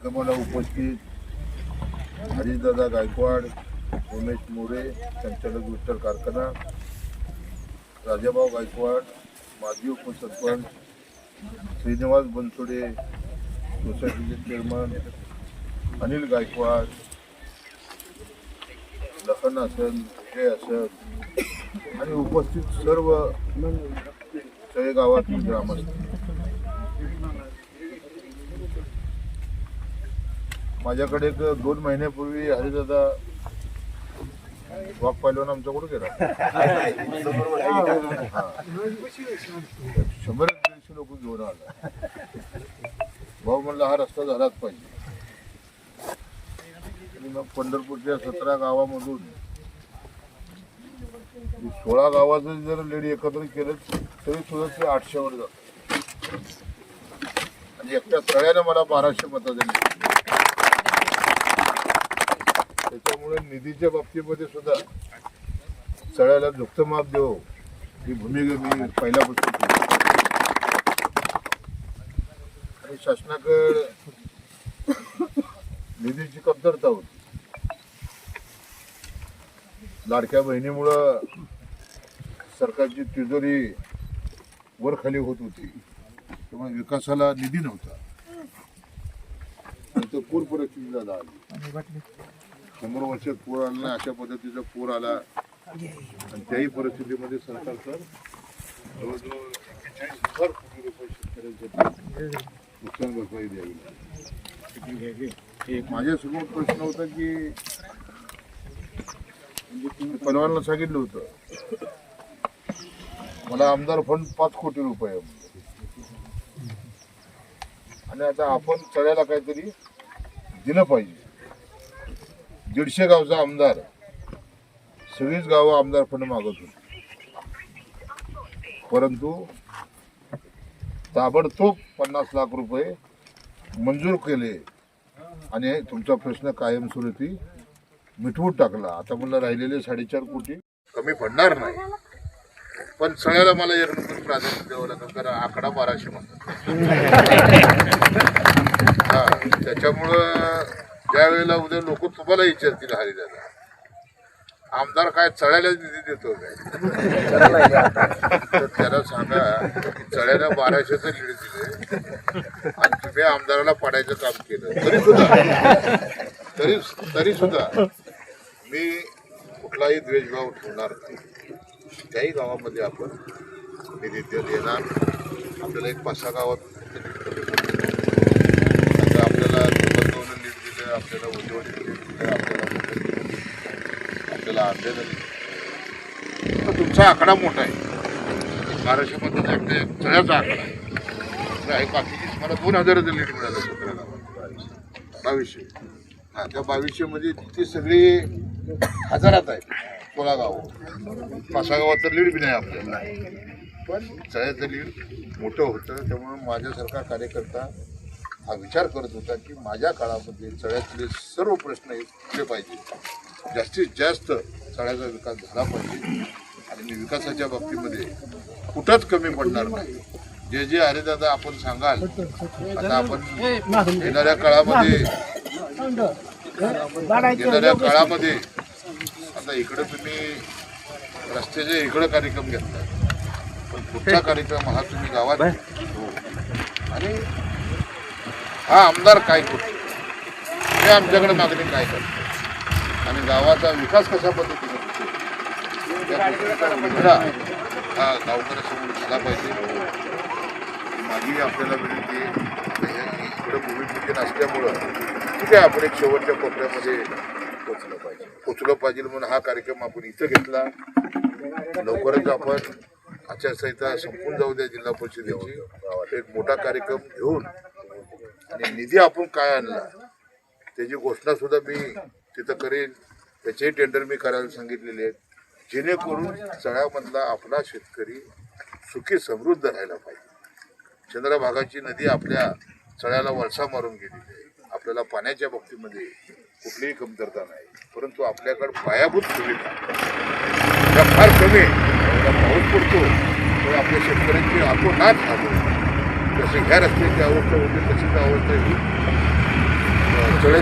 कार्यक्रमाला उपस्थित हरिदादा गायकवाड उमेश मोरे संचालक विठ्ठल कारखाना राजाभाऊ गायकवाड माजी उपसरपंच श्रीनिवास बनसोडे सोसायटीचे चेअरमन अनिल गायकवाड लखन आसन विजय असन आणि उपस्थित सर्व तळेगावातील ग्रामस्थ. माझ्याकडे एक दोन महिन्यापूर्वी हरिदादा वाघ पहिलवान आमचा गेला? शंभर एक दीडशे लोक घेऊन आला. भाऊ म्हणला हा रस्ता झालाच पाहिजे. आणि मग पंढरपूरच्या सतरा गावामधून सोळा गावाचं जर लेडी एकत्र केलं तरी सुद्धा ते आठशेवर जात. आणि एकट्या तळ्यानं मला बाराशे मतं दिली. त्यामुळे निधीच्या बाबतीमध्ये सुद्धा सगळ्याला झुकतं माप देऊ ही भूमिका मी पहिल्यापासून आणि शासनाकडे निधीची कमतरता होती. लाडक्या बहिणीमुळं सरकारची तिजोरी वर खाली होत होती. त्यामुळे विकासाला निधी नव्हता. आणि तो पूर परिस्थिती झाला आली. शंभर वर्षात पूर आला नाही अशा पद्धतीचा पूर आला. आणि त्याही परिस्थितीमध्ये सरकारचं जवळजवळ एक्केचाळीस हजार कोटी रुपये शेतकऱ्यांसाठी नुकसान भरपाई द्यावी माझ्यासमोर प्रश्न होता की म्हणजे पलवानला सांगितलं होतं. मला आमदार फंड पाच कोटी रुपये आणि आता आपण चढायला काहीतरी दिलं पाहिजे. दीडशे गावचा आमदार. सगळीच गावं आमदार मागत होती परंतु ताबडतोब पन्नास लाख रुपये मंजूर केले आणि तुमचा प्रश्न कायमस्वरूपी मिटवून टाकला. आता मला राहिलेले साडेचार कोटी कमी पडणार नाही. पण सगळ्याला मला एक नंबर प्राधान्य द्यावं लागेल कारण आकडा बाराशे म्हणतात त्याच्यामुळं त्यावेळेला उद्या लोक तुम्हाला विचारतील हरिदादा. आमदार काय चढायला निधी देतो काय? तर त्याला सांगा की चढायला बाराशेच निधी दिले आणि तुम्ही आमदाराला पाडायचं काम केलं. तरी सुद्धा तरी तरी सुद्धा मी कुठलाही द्वेषभाव ठेवणार नाही. त्याही गावामध्ये आपण निधी देणार. आपल्याला एक पाच सहा गावात आता आपल्याला बंदवलं लीड दिलं आपल्याला उजवडी लीड दिलं आपल्याला आपल्याला तर तुमचा आकडा मोठा आहे. बाराशेमध्ये आपल्या सगळ्याचा आकडा आहे. आहे बाकीची मला दोन हजाराचं लीड मिळालं सतरा गावात बावीसशे. हा त्या बावीसशेमध्ये ती सगळी हजारात आहे सोळा गाव. पाच सहा गावात लीड बी नाही आपल्याला. पण सगळ्याचं लीड मोठं होतं. त्यामुळं माझ्यासारखा कार्यकर्ता हा विचार करत होता की माझ्या काळामध्ये सगळ्यातले सर्व प्रश्न हे पाहिजे. जास्तीत जास्त सगळ्याचा विकास झाला पाहिजे. आणि मी विकासाच्या बाबतीमध्ये कुठंच कमी पडणार नाही. जे जे हरिदादा आपण सांगाल आता आपण येणाऱ्या काळामध्ये येणाऱ्या काळामध्ये आता इकडं तुम्ही रस्त्याच्या इकडं कार्यक्रम घेतला पण पुढचा कार्यक्रम हा तुम्ही गावात हो. आणि हा आमदार काय करतो? हे आमच्याकडे मागणी काय करतो? आणि गावाचा विकास कशा पद्धतीने होतो? या गोष्टीचा मुद्दा हा गावकऱ्यासमोर झाला पाहिजे. माझी आपल्याला विनंती आहे हे कोविड भूमिपूजन असल्यामुळं ठीक आहे आपण एक शेवटच्या कोपऱ्यामध्ये पोचलं पाहिजे. पोचलं पाहिजे म्हणून हा कार्यक्रम आपण इथं घेतला. लवकरच आपण आचारसंहिता संपून जाऊ द्या जिल्हा परिषदेची. एक मोठा कार्यक्रम घेऊन आणि निधी आपण काय आणला त्याची घोषणा सुद्धा मी तिथं करेन. त्याचेही टेंडर मी करायला सांगितलेले आहेत. जेणेकरून चळ्यामधला आपला शेतकरी सुखी समृद्ध राहायला पाहिजे. चंद्रभागाची नदी आपल्या चळ्याला वळसा मारून गेलेली आहे. आपल्याला पाण्याच्या बाबतीमध्ये कुठलीही कमतरता नाही. परंतु आपल्याकडे पायाभूत सुविधा. त्या फार कमी पाऊस पडतो तर आपल्या शेतकऱ्यांची आपण नाच खातो जसे ह्या रस्त्याची अवस्था होती तशीच अवस्था ही अडचण